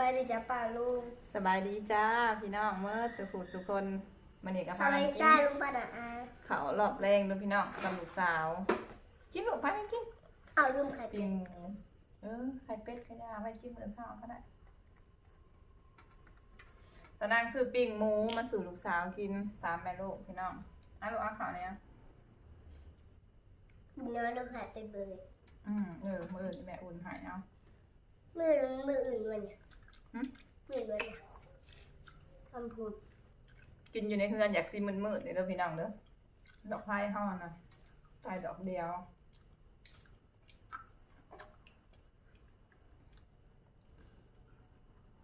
บายดีจ้าป่าลุงสบายดีจ้าพี่น้องเมื่อสุขุสุคนมันนี่ก็สพาบายกันกิจ้านลุงป้าน่ะอาเขาวรอบแรงด้วยพี่น้องกับลูกสาวกินลูกไปกินเอาลืมไข่ปิ้เป็งดหมูเออไข่เป็ดก็ได้ไว้กินเหมือนเช้าก็ได้ตอนนางซื้อปิ้งหมูมาสู่ลูกสาวกินสามแม่ลูกพี่น้องอะลูกเอาข่าวเนี่ยเนื้อลืมไข่เป็ดเลยอืมเออมืออื่นแม่อุ่นใหายเอา มือมืออื่นวันเนี่ย หึมือวันเนี่ยคำพูดกินอยู่ในเฮือนอยากซีมืดมืดๆนี่เด้อพี่น้องเด้อดอกไผ่ห่อนะใส่ดอกเดียว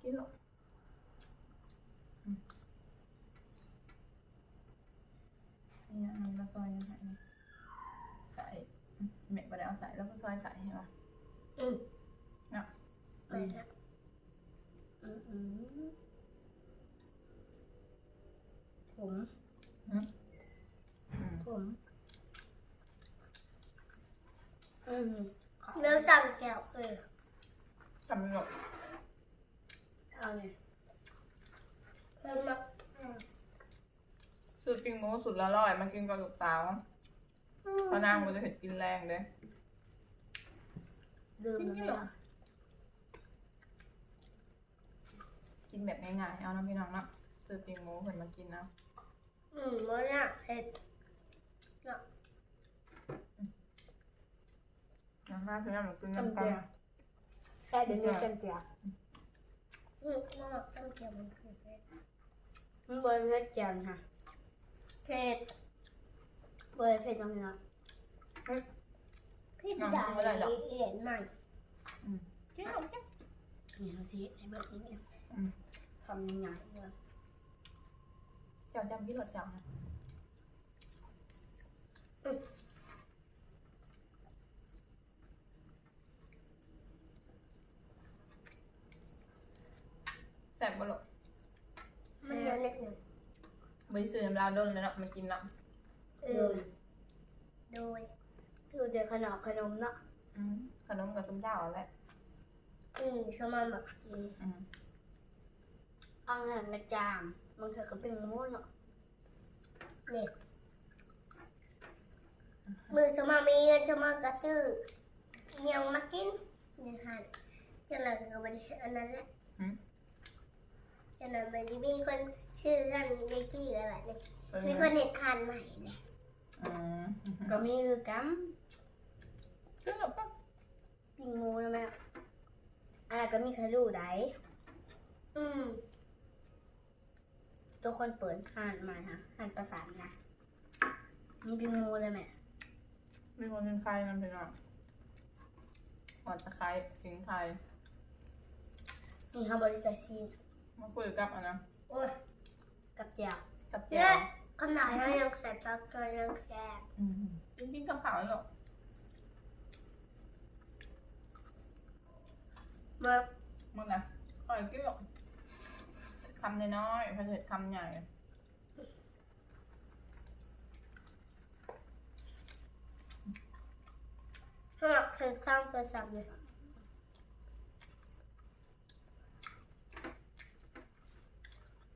กินลูกอืมเนี่ยมันมาซอยยังไงนี่ใส่อืมแม่บ่ได้เอาใส่แล้วก็ซอยใส่ให้ว่าอืม เนาะ ไปนะอืมอืมผม อืม ผมอืมเนื้อจำแก้วคือ จำหนด เอาเนี่ยเพิ่มมาอืม สูตรปิ้ง หมูสุดละร้อย มากินกับลูกสาวเพราะนางมันจะเห็ดกินแรงเด้ลืมแล้วไหมล่ะกินแบบง่ายๆเอานะพี่น้องเนาะสูตรปิ้งหมูเพิ่นมากินนะอืมวันเนี่ยเผ็ดเนาะนะฮะพี่น้องหนูกินน้ำจำปเจีลายวใช่เดี๋ยวนี้จำเจียวอืมน่ารักจำเจียวมันคือเผ็ดมันบริเวณเจียวค่ะ เผ็ดบริเวณน้ำเนาะเฮ้ยพี่จ่ายเหรียญใหม่อืมกินลูกกินนี่เขาสิให้เบิกนิดเดียวอืมทำยังไงเนี่ยเจ้าจำที่รถจังนะแซ่บบ่ลูกมันเยอะนิดหนึ่ง ไม่ได้ซื้อน้ำลาวเดินเลยเนาะมากินเนาะเออ โดยคือเดี๋ยวขนมขนมเนาะอืมขนมกับส้มเจ้าเอาแหละอืมสมาแบบกินอืมอาหารกระจามบางเธอก็เป็นงูเนาะเนี่ยมือสมามีเงินสมากระชื่อเอียงมากินนี่ฮะจะหลังกับวันอันนั้นแหละอืมจะหลังวันนี้มีคน ชื่อกันเบกกี้อะไรเนี่ยมีคนเห็นทานใหม่เลยอืมก็มีคือกัมกินลูกปะปิงงูนะแม่อันนั้นก็มีคารูไดอืมตัวคนเปิดห่านมาฮะห่านประสานนะมีปิงงูเลยแม่มีคนกินไข่นั่นเป็นเนาะหอดตะไคร้สิงไทยนี่เขาบริษัทซีนมาคุยกับอันนะโอ้ย กับเจียวกับแจเนี่ยวขนาดเรายังใส่ปลากระยังแซ่บอืมกินกินกับข้าวนี่หรอกเมื่อมึงนะอร่อยกินหรอกคำน้อยๆพอเสร็จคำใหญ่สำหรับคนสร้างโทรศัพท์เนี่ย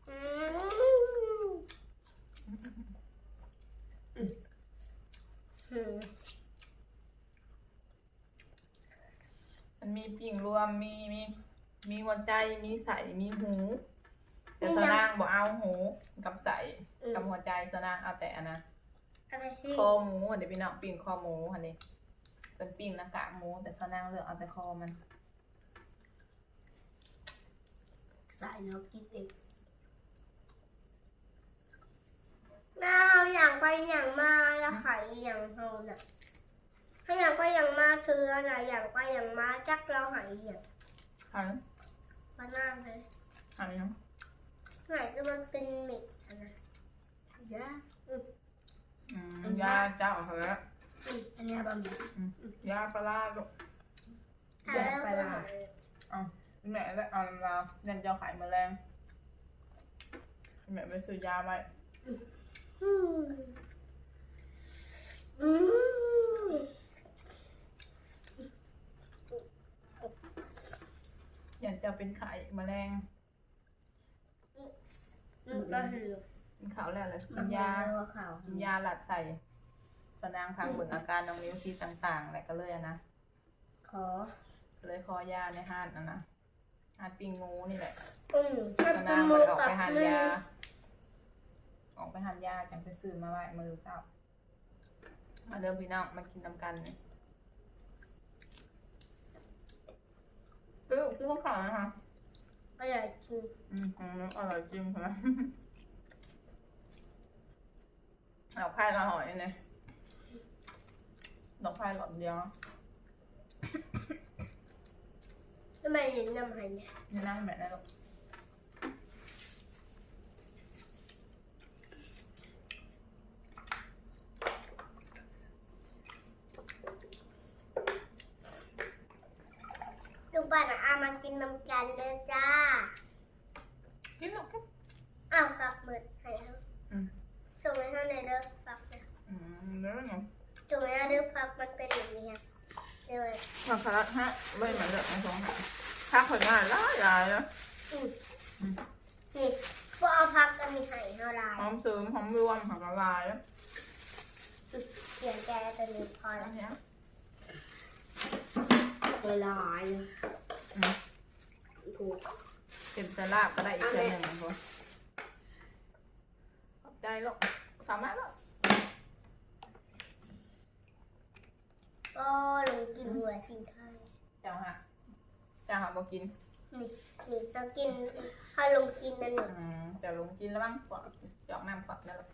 อืมอืม มันมีปิ่งรวมมีมีมีหัวใจมีใส่มีหูแต่สนางบอกเอาหูกับใส่กับหัวใจสนางเอาแต่อันนะอะไรสิคอหมูอันเดี๋ยวพี่น้องปิ้งคอหมูอันนี้เป็นปิ้งหน้ากากหมู แต่สนางเลือกเอาแต่คอมันสายเนาะกินเองเราอย่างไปอย่างมาแล้วขายอย่างเฮาน่ะ ถ้าอย่างไปอย่างมาคืออะไรอย่างไปอย่างมาจักเราหายอย่างหันมาหน้าเลยหันยังหายก็มันเป็นเม็ดอะนะยาอืมยาเจ้าเหรออันนี้บะหมี่อืมยาปลาร้าลูกยาปลาแม่ก็เอาเราเงินเจ้าขายแมลงแม่ไปซื้อยาไว้อืมอืม อยากจะเป็นไข่แมลงก็คือกินข้าวแล้วเลยมักินยายาว่าข่ากินยาหลัดใส่สนางพังเบิ่งอาการน้องนิ้วซีต่างๆแหละก็เลยอะนะ ขอเลยขอยาในห้านนะนะห้านปิงงูนี่แหละอืมสนางมันออกไปหันยา ออกไปหันยาจังไปซื้อมาไว้มือเศร้ามาเริ่มพี่น้องมากินน้ำกันนี่ คือคือต้องขาวนะคะก็อยากกินอืมอืมอร่อยจริงค่ะเอาไข่มาหอยเนี่ยดอกไข่หลอดเดียวทำไมเห็นน้ำหันเนี่ยนี่นั่งแบบนั้นลูกลุงป้าน่ะอามา กินน้ำกันเด้อจ้ากินลูกกินอ้าวฝากเบิดให้เขาอืมส่งให้เขาในอยเด้อฝากนะอืมเนื้อหนูส่งให้เขาเด้อฝากมันเป็นอย่างนี้ฮะเดี๋ยวไว้ผักคาราฮะไม่เหมือนเดิมนะสองค่ะผักผลไม้หลายหลายนะอืมนี่พวกเอาพักก็มีไห่เท่าไรหอมเสริมหอมรวมผักละลายนะเปลี่ยนแกตัวนี้พออัแล้นวเนี้ย ละลายเลยอืม ถูกเป็นสลาบก็ได้อีกเทื่อหนึ่งนะคุณขอบใจลูกสามารถลูกก็ลงกินหัวสิงไทยเจ้าฮะเจ้าฮะบอกกินนี่นี่ต้องกินถ้าลงกินนั่นหนึ่งอืมเดี๋ยวลงกินแล้วบ้างกว่าจอกน้ำกว่าแล้วลูก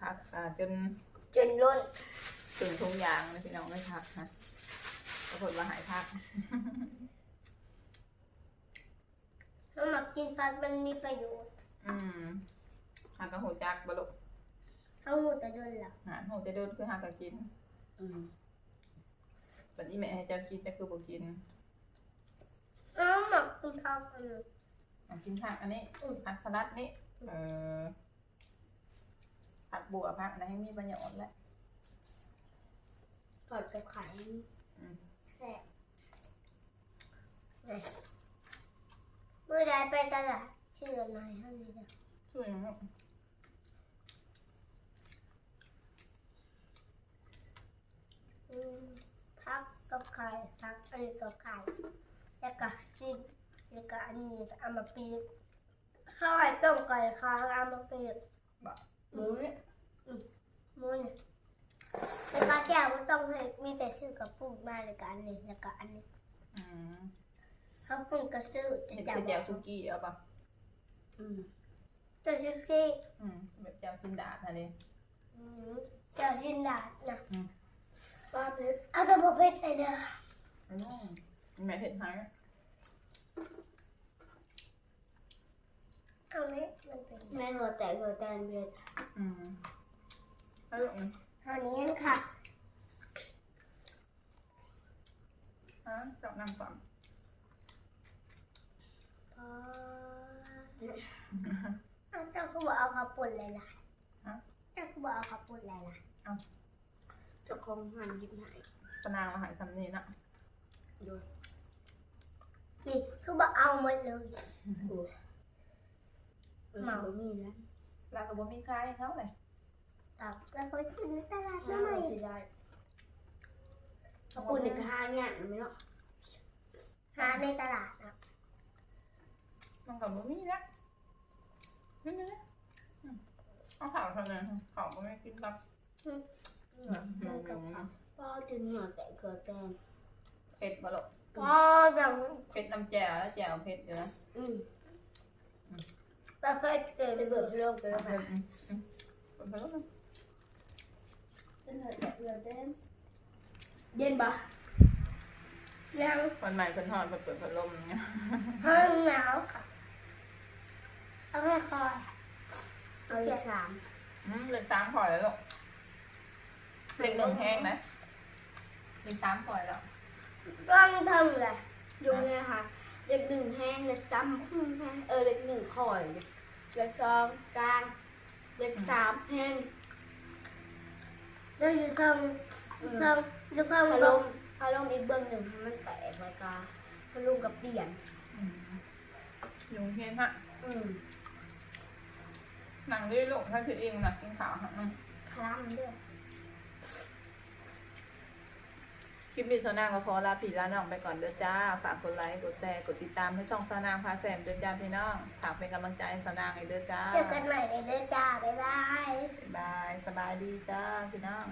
ผักอ่าจนจนล้นถึงทุงยางเลยพี่น้องไม่พักฮะปรากฏว่าหายพัก ถ้าหมักกินพักมันมีประโยชน์อืมหากระหูจักบลุเขาหูแต่โดนหลับหาหูจะเดินคือหากระกินอืมปัจจุบันให้เจ้ากินแต่คือบ่กินอ้าวหมักกินพักอันนี้อะกินผักอันนี้อืมผักสลัดนี่เออผักบัวผักอะไรให้มีประโยชน์แหละทอดกับไข่อืมแซ่บนี่เมื่อใดไปตลาดชื่ออะไรเท่านี้เด้อช่วยหน่อยอืมพักกับไข่พักอันนี้กับไข่แล้วก็นี่แล้วก็อันนี้เอามาปีกข้าวไอ้ต้มไก่ข้าวเอามาปีกหมูเนี่ยหมุนแล้วก็แก้วไม่ต้องให้มีแต่ชื่อกับปุ้งมาเลยกับอันนี้แล้วก็อันนี้ อืม เขาปุ้งก็ซื้อจะเห็ดจับคือแจ่วซุกี้เอาป่ะอืมจะซื้อที่อืมแบบแจ่วซินดาดนะนี่อืมจะสินดาดนะอืมป้าเพชรเอาตัวบอกเพชรไปเด้ออืมแม่เผ็ดหายเอาไหมมันเป็นแม่หัวแตกหัวแตนเพชรอืมให้ลูกอืมอันนี้ค่ะอะจอกน้ำก่อน พอ เอาเจ้าก็บอกเอาข้าวปุ่นเลยล่ะฮะเจ้าก็บอกเอาข้าวปุ่นเลยล่ะเอาเจ้าของหันยิ้มให้ปะนางมาหายซ้ำนี่นะดูนี่คือบอกเอาหมดเลยเมามีนะแล้วก็บ่มีใครให้เขาเลยตับแล้วก็ซื้อในตลาดน้าน้ำใหม่สิได้ขอบคุณในค่าเนี่ยไม่เนาะหาในตลาดนะมันก็บ่มีนะ นี่นี่อืมเอาข่าวเท่านั้นข่าวก็ไม่กินกับพ่อจะเหงื่อแต่เกิดแตนเผ็ดบ่ลูกพอจังเผ็ดน้ำแจ่วแล้วแจ่วเผ็ดอยู่นะอืมประเภทเกิดไปเบิกเรื่องไปแล้วเผ็ค่ะดอืมอืมเผ็ดเผ็ดแล้วนะเป็นเหงื่อแต่เกิดแตนเย็นปะยังวันใหม่เพิ่นทอดเพิ่นเปิดพัดลมเนี่ยห้องหนาวค่ะ เอาแค่คอยเอาอีกสามอืมเล็กสามข่อยแล้วลูกเล็กหนึ่งแห้งนะเล็กสามข่อยแล้วต้องทำเลยยุงเนี่ยค่ะเล็กหนึ่งแห้งเล็กจำครึ่งแห้งเออเล็กหนึ่งข่อยเล็กสองกลางเล็กสามแห้งเราอยู่ทำทำอยู่พาทำลลมมพาลมอีกเบื้องหนึ่งให้มันแตกแล้วก็พลุงกับเปลี่ยนอืมยุงเทียนฮะอืม หนังด้วยลูกถ้าคือเองหนักกินขาวฮะอืมคล้ำด้วยคลิปนี้ชาวนางก็ขอลาพี่ลาน้องไปก่อนเด้อจ้า ฝากกดไลค์ กดแชร์ กดติดตามให้ช่องชาวนางพาแซมเด้อจ้าพี่น้อง ฝากเป็นกำลังใจให้ชาวนางให้เด้อจ้าเจอกันใหม่ในเด้อจ้า บ๊ายบายบ๊ายบาย สบายดีจ้าพี่น้อง